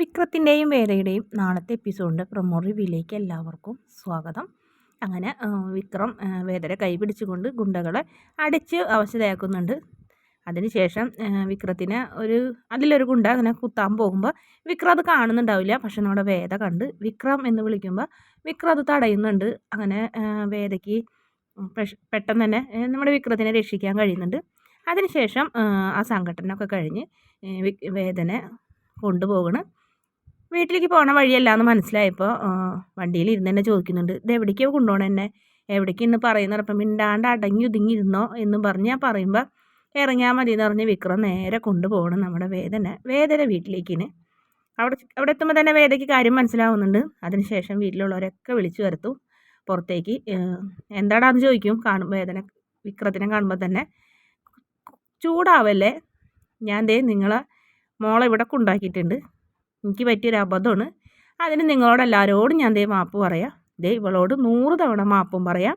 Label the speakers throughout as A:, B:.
A: വിക്രത്തിന്റെയും വേദയുടെയും നാളത്തെ എപ്പിസോഡിന്റെ പ്രൊമോ റിവ്യൂയിലേക്ക് എല്ലാവർക്കും സ്വാഗതം. അങ്ങനെ വിക്രം വേദരെ കൈപിടിച്ചുകൊണ്ട് ഗുണ്ടകളെ അടിച്ച് അവശതയാക്കുന്നുണ്ട്. അതിനുശേഷം വിക്രത്തിനെ ഒരു അതിലൊരു ഗുണ്ട അങ്ങനെ കുത്താൻ പോകുമ്പോൾ വിക്രം അത് കാണുന്നുണ്ടാവില്ല. പക്ഷെ നമ്മുടെ വേദ കണ്ട് വിക്രം എന്ന് വിളിക്കുമ്പോൾ വിക്രം അത് തടയുന്നുണ്ട്. അങ്ങനെ വേദയ്ക്ക് പെട്ടെന്ന് തന്നെ നമ്മുടെ വിക്രത്തിനെ രക്ഷിക്കാൻ കഴിയുന്നുണ്ട്. അതിനുശേഷം ആ സംഘടനയൊക്കെ കഴിഞ്ഞ് വേദനെ കൊണ്ടുപോകണം. വീട്ടിലേക്ക് പോകണ വഴിയല്ല എന്ന് മനസ്സിലായപ്പോൾ വണ്ടിയിൽ ഇരുന്ന് തന്നെ ചോദിക്കുന്നുണ്ട്. ഇത് എവിടേക്കാണ് കൊണ്ടുപോകണം എന്നെ എവിടേക്ക് ഇന്ന് പറയുന്നപ്പം മിണ്ടാണ്ട് അടങ്ങി ഒതുങ്ങിയിരുന്നോ? എന്ന് പറഞ്ഞ് ഞാൻ പറയുമ്പോൾ ഇറങ്ങിയാൽ മതി എന്ന് പറഞ്ഞ് വിക്രം നേരെ കൊണ്ടുപോകണം നമ്മുടെ വേദന വേദന വീട്ടിലേക്കിന്. അവിടെ അവിടെ എത്തുമ്പോൾ തന്നെ വേദയ്ക്ക് കാര്യം മനസ്സിലാവുന്നുണ്ട്. അതിനുശേഷം വീട്ടിലുള്ളവരൊക്കെ വിളിച്ചു വരുത്തും പുറത്തേക്ക്. എന്താടാന്ന് ചോദിക്കും കാണും വേദന വിക്രത്തിനെ കാണുമ്പോൾ തന്നെ. ചൂടാവല്ലേ? ഞാൻ ദേ നിങ്ങളെ മോളെ ഇവിടെ കൊണ്ടാക്കിയിട്ടുണ്ട്. എനിക്ക് പറ്റിയൊരു അബദ്ധമാണ്. അതിന് നിങ്ങളോട് എല്ലാവരോടും ഞാൻ ദേ മാപ്പ് പറയാം. ദേ ഇവളോട് നൂറ് തവണ മാപ്പും പറയാം.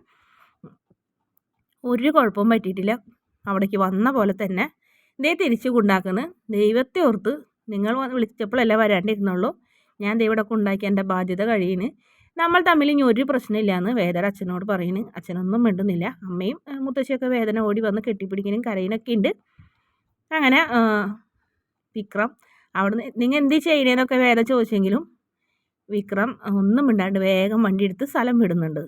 A: ഒരു കുഴപ്പവും പറ്റിയിട്ടില്ല. അവിടേക്ക് വന്ന പോലെ തന്നെ. ദേ തിരിച്ചു കൊണ്ടാക്കുന്നു ദൈവത്തെ ഓർത്ത് നിങ്ങൾ വിളിച്ചപ്പോഴല്ലേ വരാണ്ടിരുന്നുള്ളൂ. ഞാൻ ദേ ഇവിടെ കൊണ്ടാക്കി എന്റെ ബാധ്യത കഴിയുന്നു നമ്മൾ തമ്മിൽ ഇനി ഒരു പ്രശ്നമില്ലയെന്ന് വേദന അച്ഛനോട് പറയുന്നു അച്ഛനൊന്നും മിണ്ടുന്നില്ല. അമ്മയും മുത്തശ്ശിയൊക്കെ വേദന ഓടി വന്ന് കെട്ടിപ്പിടിക്കാനും കരയിനൊക്കെ ഉണ്ട്. അങ്ങനെ വിക്രം അവിടുന്ന് നിങ്ങൾ എന്ത് ചെയ്യണേന്നൊക്കെ വേദ ചോദിച്ചെങ്കിലും വിക്രം ഒന്നും മിണ്ടാണ്ട് വേഗം വണ്ടി എടുത്ത് സ്ഥലം വിടുന്നുണ്ട്.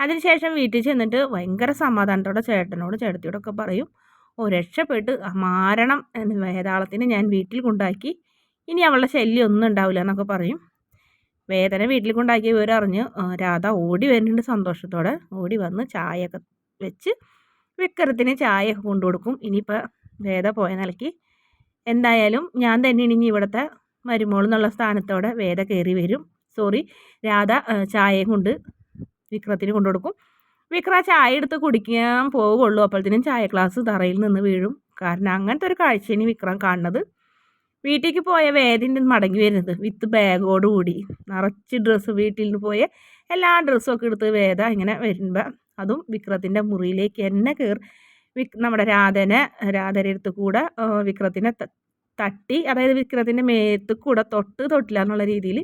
A: അതിനുശേഷം വീട്ടിൽ ചെന്നിട്ട് ഭയങ്കര സമാധാനത്തോടെ ചേട്ടനോട് ചേട്ടത്തിയോടൊക്കെ പറയും ഓ രക്ഷപ്പെട്ട് മാരണം എന്ന വേതാളത്തിന് ഞാൻ വീട്ടിൽ കൊണ്ടാക്കി ഇനി അവളുടെ ശല്യം ഒന്നും ഉണ്ടാവില്ല എന്നൊക്കെ പറയും. വേദന വീട്ടിൽ കൊണ്ടാക്കിയ വിവരം അറിഞ്ഞ് രാധ ഓടി വരുന്നുണ്ട് സന്തോഷത്തോടെ. ഓടി വന്ന് ചായയൊക്കെ വെച്ച് വിക്രത്തിന് ചായയൊക്കെ കൊണ്ടു കൊടുക്കും ഇനിയിപ്പോൾ വേദ പോയ നിലയ്ക്ക് എന്തായാലും ഞാൻ തന്നെ ഇനി ഇവിടുത്തെ മരുമോൾ എന്നുള്ള സ്ഥാനത്തോടെ വേദ കയറി വരും. സോറി രാധ ചായയും കൊണ്ട് വിക്രത്തിന് കൊണ്ടു കൊടുക്കും. വിക്ര ചായ എടുത്ത് കുടിക്കാൻ പോവുള്ളൂ അപ്പോഴത്തേനും ചായ ഗ്ലാസ് തറയിൽ നിന്ന് വീഴും. കാരണം അങ്ങനത്തെ ഒരു കാഴ്ചയാണ് വിക്രം കാണുന്നത്. വീട്ടിലേക്ക് പോയ വേദിന്റെ മടങ്ങി വരുന്നത് വിത്ത് ബാഗോട് കൂടി. നിറച്ച് ഡ്രസ്സ് വീട്ടിൽ നിന്ന് പോയ എല്ലാ ഡ്രസ്സും ഒക്കെ എടുത്ത് വേദ ഇങ്ങനെ വരുമ്പോൾ അതും വിക്രത്തിന്റെ മുറിയിലേക്ക് എന്നെ കയറി. വിക് നമ്മുടെ രാധനെ രാധയുടെ അടുത്ത് കൂടെ വിക്രത്തിനെ തട്ടി അതായത് വിക്രത്തിന്റെ മേത്ത് കൂടെ തൊട്ട് തൊട്ടില്ല എന്നുള്ള രീതിയിൽ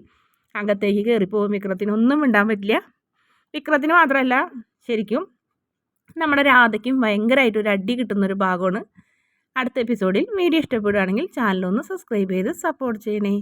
A: അകത്തേക്ക് കയറിപ്പോകും വിക്രത്തിന്. ഒന്നും മിണ്ടാൻ പറ്റില്ല. വിക്രത്തിന് മാത്രമല്ല ശരിക്കും നമ്മുടെ രാധയ്ക്കും ഭയങ്കരമായിട്ട് ഒരു അടി കിട്ടുന്നൊരു ഭാഗമാണ് അടുത്ത എപ്പിസോഡിൽ വീഡിയോ ഇഷ്ടപ്പെടുകയാണെങ്കിൽ ചാനലൊന്ന് സബ്സ്ക്രൈബ് ചെയ്ത് സപ്പോർട്ട് ചെയ്യണേ.